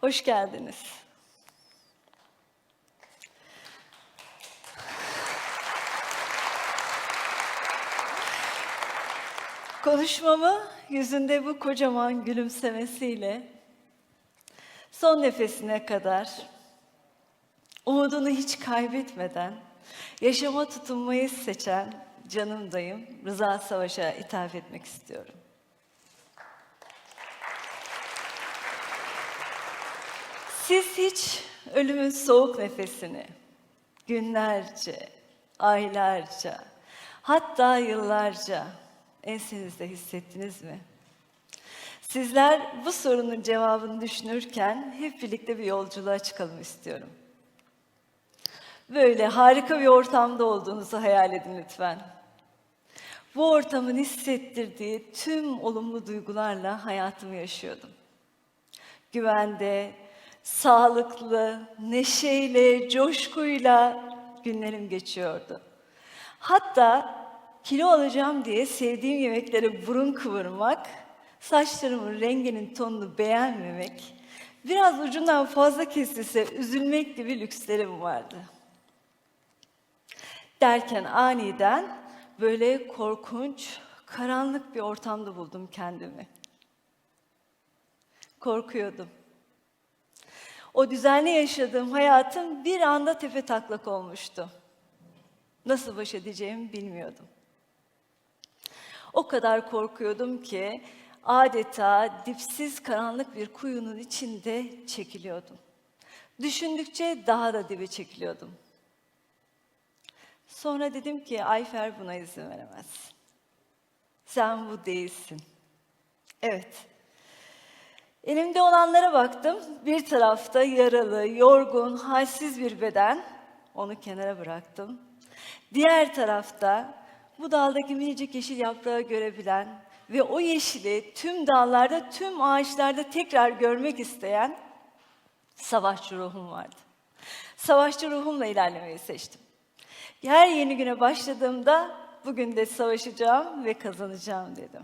Hoş geldiniz. Konuşmamı yüzünde bu kocaman gülümsemesiyle son nefesine kadar umudunu hiç kaybetmeden yaşama tutunmayı seçen canım dayım Rıza Savaş'a ithaf etmek istiyorum. Siz hiç ölümün soğuk nefesini günlerce, aylarca, hatta yıllarca ensenizde hissettiniz mi? Sizler bu sorunun cevabını düşünürken hep birlikte bir yolculuğa çıkalım istiyorum. Böyle harika bir ortamda olduğunuzu hayal edin lütfen. Bu ortamın hissettirdiği tüm olumlu duygularla hayatımı yaşıyordum. Güvende, sağlıklı, neşeyle, coşkuyla günlerim geçiyordu. Hatta kilo alacağım diye sevdiğim yemeklere burun kıvırmak, saçlarımın renginin tonunu beğenmemek, biraz ucundan fazla kesilse üzülmek gibi lükslerim vardı. Derken aniden böyle korkunç, karanlık bir ortamda buldum kendimi. Korkuyordum. O düzenli yaşadığım hayatım bir anda tepe taklak olmuştu. Nasıl baş edeceğimi bilmiyordum. O kadar korkuyordum ki adeta dipsiz karanlık bir kuyunun içinde çekiliyordum. Düşündükçe daha da dibe çekiliyordum. Sonra dedim ki Ayfer buna izin veremez. Sen bu değilsin. Evet. Elimde olanlara baktım. Bir tarafta yaralı, yorgun, halsiz bir beden. Onu kenara bıraktım. Diğer tarafta bu daldaki minicik yeşil yaprağı görebilen ve o yeşili tüm dallarda, tüm ağaçlarda tekrar görmek isteyen savaşçı ruhum vardı. Savaşçı ruhumla ilerlemeyi seçtim. Her yeni güne başladığımda bugün de savaşacağım ve kazanacağım dedim.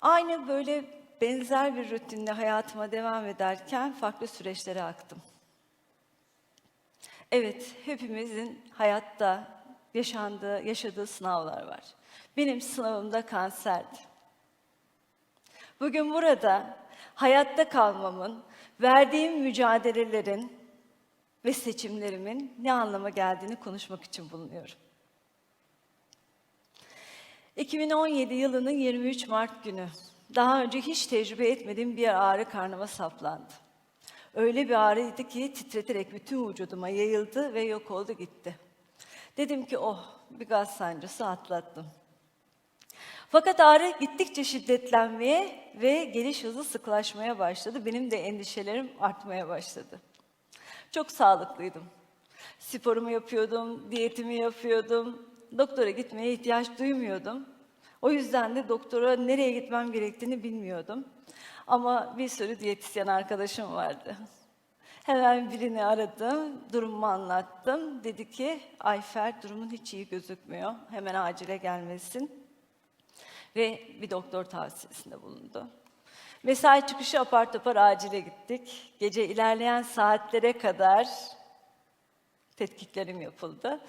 Aynı böyle benzer bir rutinle hayatıma devam ederken farklı süreçlere aktım. Evet, hepimizin hayatta yaşandığı, yaşadığı sınavlar var. Benim sınavım da kanserdi. Bugün burada hayatta kalmamın, verdiğim mücadelelerin ve seçimlerimin ne anlama geldiğini konuşmak için bulunuyorum. 2017 yılının 23 Mart günü daha önce hiç tecrübe etmediğim bir ağrı karnıma saplandı. Öyle bir ağrıydı ki titreterek bütün vücuduma yayıldı ve yok oldu gitti. Dedim ki oh bir gaz sancısı atlattım. Fakat ağrı gittikçe şiddetlenmeye ve geliş hızı sıklaşmaya başladı. Benim de endişelerim artmaya başladı. Çok sağlıklıydım. Sporumu yapıyordum, diyetimi yapıyordum. Doktora gitmeye ihtiyaç duymuyordum. O yüzden de doktora nereye gitmem gerektiğini bilmiyordum. Ama bir sürü diyetisyen arkadaşım vardı. Hemen birini aradım, durumumu anlattım. Dedi ki, Ayfer durumun hiç iyi gözükmüyor. Hemen acile gelmesin. Ve bir doktor tavsiyesinde bulundu. Mesai çıkışı apar topar acile gittik. Gece ilerleyen saatlere kadar tetkiklerim yapıldı.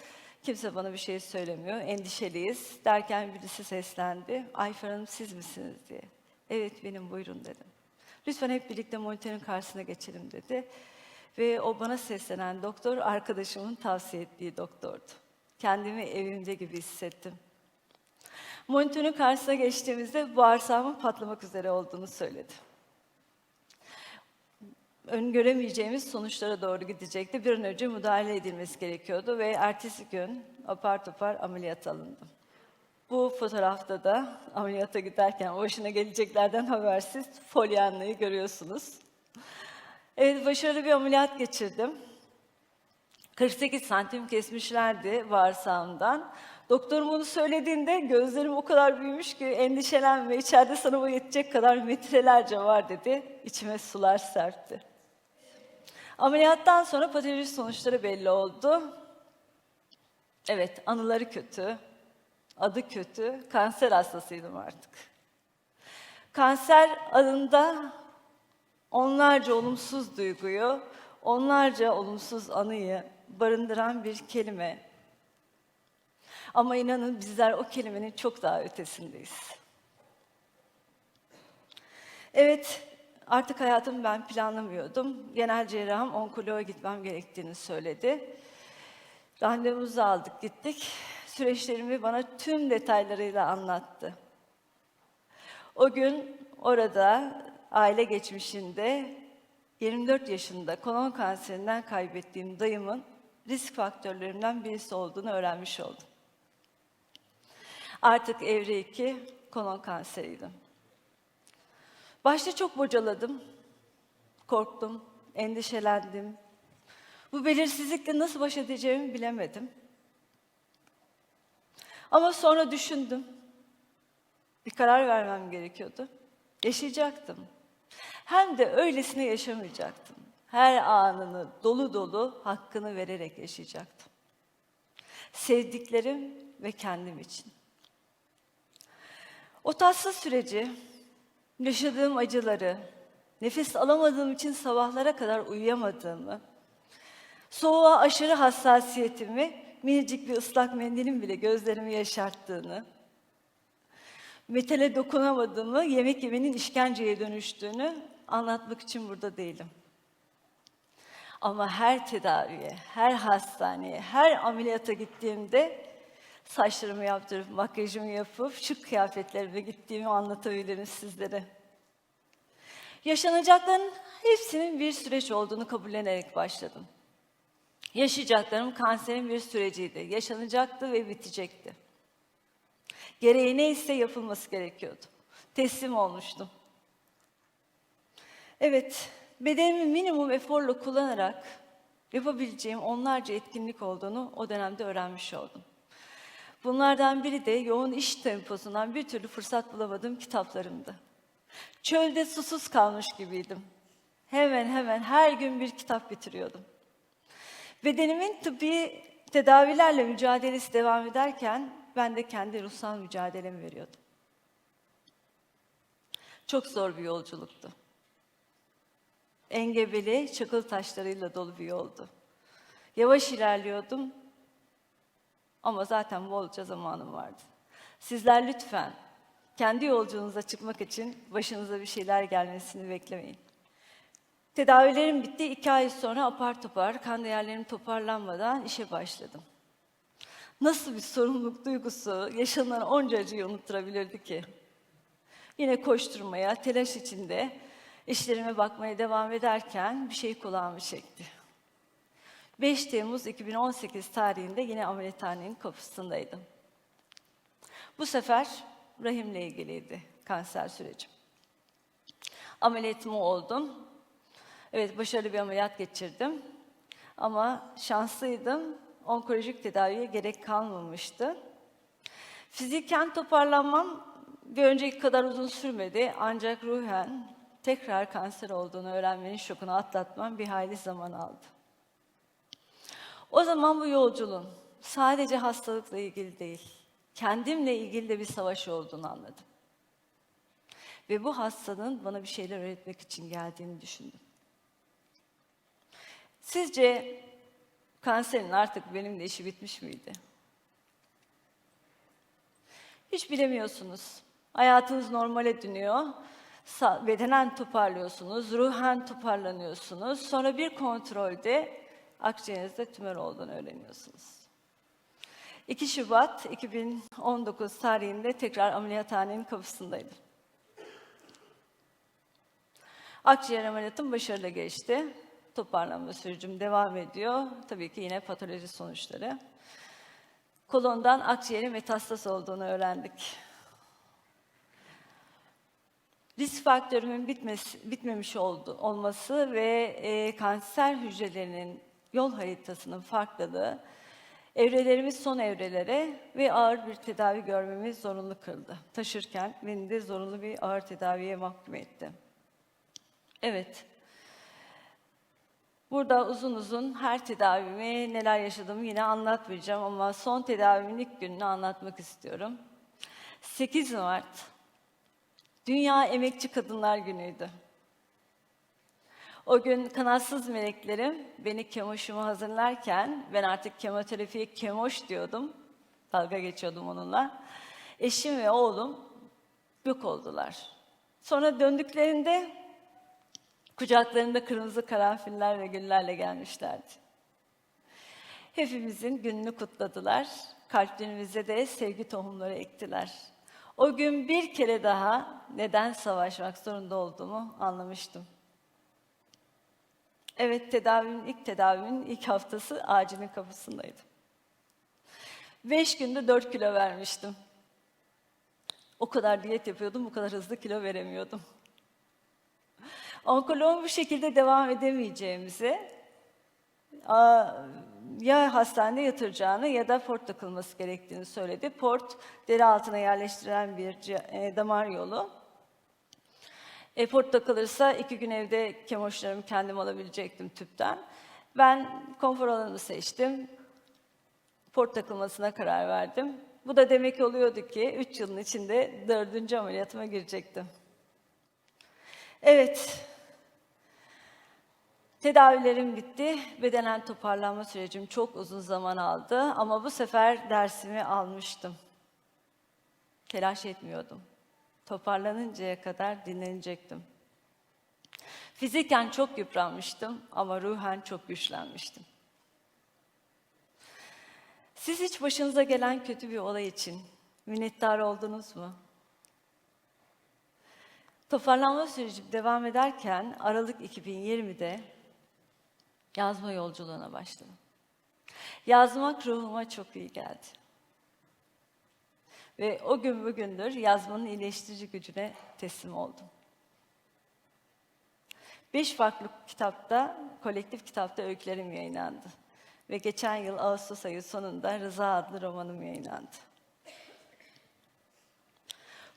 Kimse bana bir şey söylemiyor, endişeliyiz. Derken birisi seslendi. Ayfer Hanım siz misiniz diye. Evet benim buyurun dedim. Lütfen hep birlikte monitörün karşısına geçelim dedi. Ve o bana seslenen doktor arkadaşımın tavsiye ettiği doktordu. Kendimi evimde gibi hissettim. Monitörün karşısına geçtiğimizde bağırsağımın patlamak üzere olduğunu söyledi. Öngöremeyeceğimiz sonuçlara doğru gidecekti. Bir an önce müdahale edilmesi gerekiyordu ve ertesi gün apar topar ameliyat alındım. Bu fotoğrafta da ameliyata giderken başına geleceklerden habersiz Pollyanna'yı görüyorsunuz. Evet, başarılı bir ameliyat geçirdim. 48 santim kesmişlerdi bağırsağımdan. Doktorum onu söylediğinde gözlerim o kadar büyümüş ki endişelenme, içeride sana bu yetecek kadar metrelerce var dedi. İçime sular serpti. Ameliyattan sonra patoloji sonuçları belli oldu. Evet, anıları kötü, adı kötü, kanser hastasıydım artık. Kanser adında onlarca olumsuz duyguyu, onlarca olumsuz anıyı barındıran bir kelime. Ama inanın bizler o kelimenin çok daha ötesindeyiz. Evet, artık hayatımı ben planlamıyordum. Genel cerrahım onkoloğa gitmem gerektiğini söyledi. Randevumuzu aldık, gittik. Süreçlerimi bana tüm detaylarıyla anlattı. O gün orada aile geçmişinde 24 yaşında kolon kanserinden kaybettiğim dayımın risk faktörlerinden birisi olduğunu öğrenmiş oldum. Artık evre 2 kolon kanseriydim. Başta çok bocaladım, korktum, endişelendim. Bu belirsizlikle nasıl baş edeceğimi bilemedim. Ama sonra düşündüm. Bir karar vermem gerekiyordu. Yaşayacaktım. Hem de öylesine yaşamayacaktım. Her anını dolu dolu hakkını vererek yaşayacaktım. Sevdiklerim ve kendim için. O tatsız süreci, yaşadığım acıları, nefes alamadığım için sabahlara kadar uyuyamadığımı, soğuğa aşırı hassasiyetimi, minicik bir ıslak mendilin bile gözlerimi yaşarttığını, metale dokunamadığımı, yemek yemenin işkenceye dönüştüğünü anlatmak için burada değilim. Ama her tedaviye, her hastaneye, her ameliyata gittiğimde saçlarımı yaptırıp, makyajımı yapıp, şık kıyafetlerime gittiğimi anlatabilirim sizlere. Yaşanacakların hepsinin bir süreç olduğunu kabullenerek başladım. Yaşayacaklarım kanserin bir süreciydi. Yaşanacaktı ve bitecekti. Gereği neyse yapılması gerekiyordu. Teslim olmuştum. Evet, bedenimi minimum eforla kullanarak yapabileceğim onlarca etkinlik olduğunu o dönemde öğrenmiş oldum. Bunlardan biri de yoğun iş temposundan bir türlü fırsat bulamadığım kitaplarımdı. Çölde susuz kalmış gibiydim. Hemen hemen her gün bir kitap bitiriyordum. Bedenimin tıbbi tedavilerle mücadelesi devam ederken ben de kendi ruhsal mücadelemi veriyordum. Çok zor bir yolculuktu. Engebeli, çakıl taşlarıyla dolu bir yoldu. Yavaş ilerliyordum ama zaten bolca zamanım vardı. Sizler lütfen kendi yolculuğunuza çıkmak için başınıza bir şeyler gelmesini beklemeyin. Tedavilerim bitti. iki ay sonra apar topar, kan değerlerim toparlanmadan işe başladım. Nasıl bir sorumluluk duygusu yaşanan onca acıyı unutturabilirdi ki? Yine koşturmaya, telaş içinde işlerime bakmaya devam ederken bir şey kulağımı çekti. 5 Temmuz 2018 tarihinde yine ameliyathanenin kapısındaydım. Bu sefer rahimle ilgiliydi kanser sürecim. Ameliyatımı oldum. Evet başarılı bir ameliyat geçirdim. Ama şanslıydım. Onkolojik tedaviye gerek kalmamıştı. Fiziken toparlanmam bir önceki kadar uzun sürmedi. Ancak ruhen tekrar kanser olduğunu öğrenmenin şokunu atlatmam bir hayli zaman aldı. O zaman bu yolculuğun sadece hastalıkla ilgili değil, kendimle ilgili de bir savaş olduğunu anladım. Ve bu hastalığın bana bir şeyler öğretmek için geldiğini düşündüm. Sizce kanserin artık benimle işi bitmiş miydi? Hiç bilemiyorsunuz. Hayatınız normale dönüyor. Bedenen toparlıyorsunuz, ruhen toparlanıyorsunuz. Sonra bir kontrolde akciğerinizde tümör olduğunu öğreniyorsunuz. 2 Şubat 2019 tarihinde tekrar ameliyathanenin kapısındaydım. Akciğer ameliyatım başarılı geçti. Toparlanma sürecim devam ediyor. Tabii ki yine patoloji sonuçları. Kolondan akciğerin metastaz olduğunu öğrendik. Risk faktörümün bitmesi, bitmemiş oldu, olması ve e, kanser hücrelerinin yol haritasının farklılığı evrelerimiz son evrelere ve ağır bir tedavi görmemiz zorunlu kıldı. Taşırken beni de zorunlu bir ağır tedaviye mahkum etti. Evet. Burada uzun uzun her tedavimi neler yaşadığımı yine anlatmayacağım ama son tedavimin ilk gününü anlatmak istiyorum. 8 Mart Dünya Emekçi Kadınlar Günü'ydü. O gün kanatsız meleklerim beni kemoşuma hazırlarken ben artık kemoterapiye kemoş diyordum. Dalga geçiyordum onunla. Eşim ve oğlum yok oldular. Sonra döndüklerinde kucaklarında kırmızı karanfiller ve güllerle gelmişlerdi. Hepimizin gününü kutladılar. Kalplerimize de sevgi tohumları ektiler. O gün bir kere daha neden savaşmak zorunda olduğumu anlamıştım. Evet, tedavimin ilk tedavimin ilk haftası acilin kapısındaydım. Beş günde dört kilo vermiştim. O kadar diyet yapıyordum, bu kadar hızlı kilo veremiyordum. Onkoloğun bu şekilde devam edemeyeceğimizi, ya hastanede yatıracağını ya da port takılması gerektiğini söyledi. Port, deri altına yerleştirilen bir e, damar yolu. E, port takılırsa iki gün evde kemoşlarımı kendim alabilecektim tüpten. Ben konfor alanını seçtim. Port takılmasına karar verdim. Bu da demek oluyordu ki üç yılın içinde dördüncü ameliyatıma girecektim. Evet, Tedavilerim bitti. Bedenen toparlanma sürecim çok uzun zaman aldı ama bu sefer dersimi almıştım. Telaş etmiyordum. Toparlanıncaya kadar dinlenecektim. Fiziken çok yıpranmıştım ama ruhen çok güçlenmiştim. Siz hiç başınıza gelen kötü bir olay için minnettar oldunuz mu? Toparlanma sürecim devam ederken Aralık 2020'de yazma yolculuğuna başladım. Yazmak ruhuma çok iyi geldi. Ve o gün bugündür yazmanın iyileştirici gücüne teslim oldum. Beş farklı kitapta, kolektif kitapta öykülerim yayınlandı. Ve geçen yıl Ağustos ayı sonunda Rıza adlı romanım yayınlandı.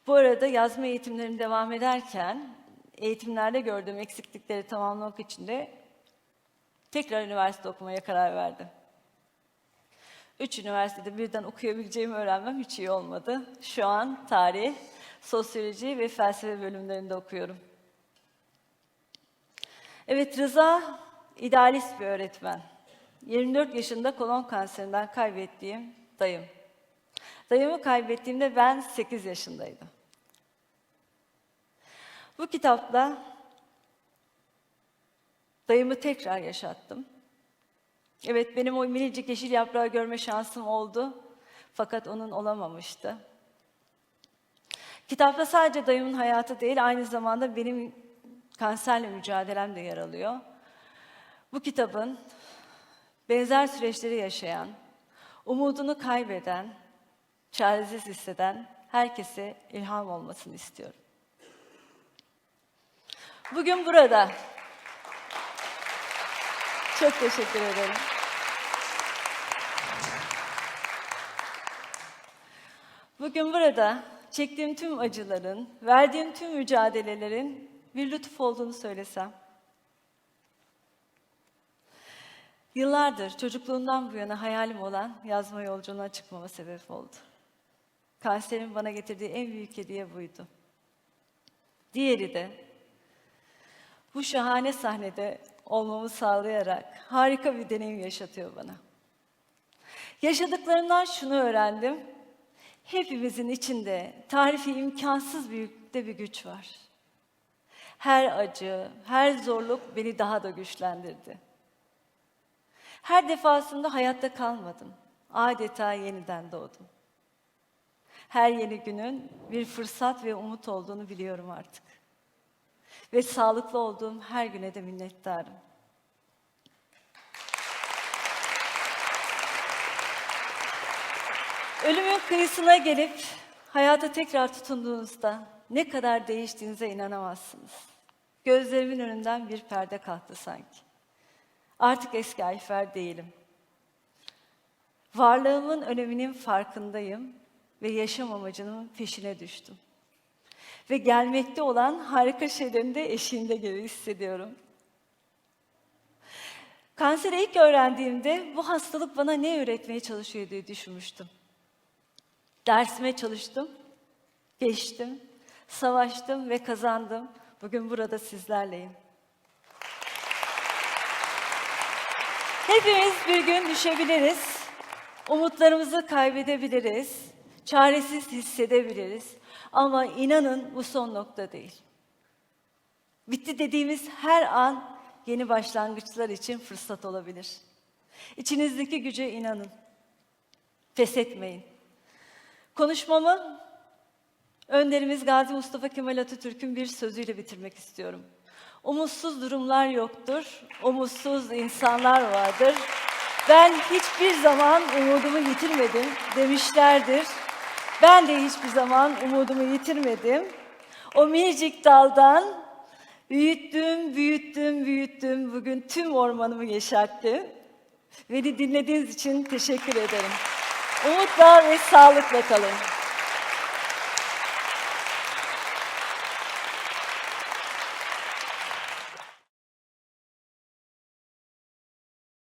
Bu arada yazma eğitimlerim devam ederken eğitimlerde gördüğüm eksiklikleri tamamlamak için de tekrar üniversite okumaya karar verdim. Üç üniversitede birden okuyabileceğimi öğrenmem hiç iyi olmadı. Şu an tarih, sosyoloji ve felsefe bölümlerinde okuyorum. Evet, Rıza idealist bir öğretmen. 24 yaşında kolon kanserinden kaybettiğim dayım. Dayımı kaybettiğimde ben 8 yaşındaydım. Bu kitapla dayımı tekrar yaşattım. Evet benim o minicik yeşil yaprağı görme şansım oldu. Fakat onun olamamıştı. Kitapta sadece dayımın hayatı değil, aynı zamanda benim kanserle mücadelem de yer alıyor. Bu kitabın benzer süreçleri yaşayan, umudunu kaybeden, çaresiz hisseden herkese ilham olmasını istiyorum. Bugün burada. Çok teşekkür ederim. Bugün burada çektiğim tüm acıların, verdiğim tüm mücadelelerin bir lütuf olduğunu söylesem. Yıllardır çocukluğumdan bu yana hayalim olan yazma yolculuğuna çıkmama sebep oldu. Kanserin bana getirdiği en büyük hediye buydu. Diğeri de bu şahane sahnede olmamı sağlayarak harika bir deneyim yaşatıyor bana. Yaşadıklarımdan şunu öğrendim. Hepimizin içinde tarifi imkansız büyüklükte bir güç var. Her acı, her zorluk beni daha da güçlendirdi. Her defasında hayatta kalmadım. Adeta yeniden doğdum. Her yeni günün bir fırsat ve umut olduğunu biliyorum artık. Ve sağlıklı olduğum her güne de minnettarım. Ölümün kıyısına gelip hayata tekrar tutunduğunuzda ne kadar değiştiğinize inanamazsınız. Gözlerimin önünden bir perde kalktı sanki. Artık eski Ayfer değilim. Varlığımın öneminin farkındayım ve yaşam amacının peşine düştüm. Ve gelmekte olan harika şeylerin de eşiğinde gibi hissediyorum. Kanseri ilk öğrendiğimde bu hastalık bana ne öğretmeye çalışıyor diye düşünmüştüm. Dersime çalıştım, geçtim, savaştım ve kazandım. Bugün burada sizlerleyim. Hepimiz bir gün düşebiliriz. Umutlarımızı kaybedebiliriz. Çaresiz hissedebiliriz. Ama inanın bu son nokta değil. Bitti dediğimiz her an yeni başlangıçlar için fırsat olabilir. İçinizdeki güce inanın. Pes etmeyin. Konuşmamı önderimiz Gazi Mustafa Kemal Atatürk'ün bir sözüyle bitirmek istiyorum. Umutsuz durumlar yoktur, umutsuz insanlar vardır. Ben hiçbir zaman umudumu yitirmedim demişlerdir. Ben de hiçbir zaman umudumu yitirmedim. O minicik daldan büyüttüm, büyüttüm, büyüttüm. Bugün tüm ormanımı yeşerttim. Beni dinlediğiniz için teşekkür ederim. Umutla ve sağlıkla kalın.